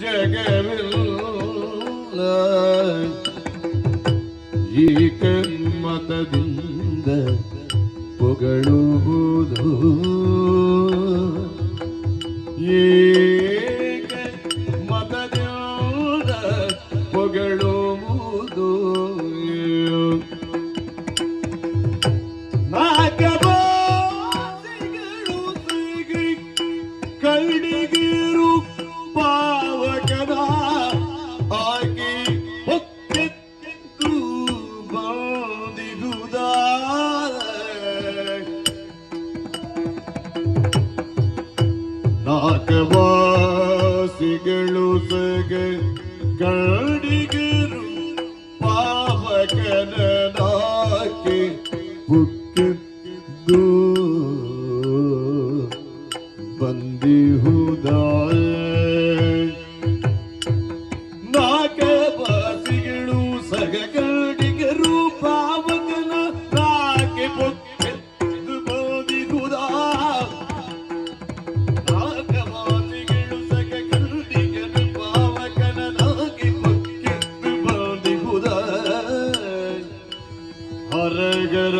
ಜಗವಿಲ್ಲ ಈ ಕನ್ಮತದಿಂದ ಪೊಗಳುವುದು ಏಕ ಮತದಿಂದ ಪೊಗಳುವುದು ನಾಗಬಾಸಿಗಳು ಸಿಗಿ ಪಾಕವಾಸಿಗಳು ಸಗ ಕಡಿಗರು ಪಾವಕನಾಕೆ ಪುಕ್ಕ ಬಂದಿಹು हर गर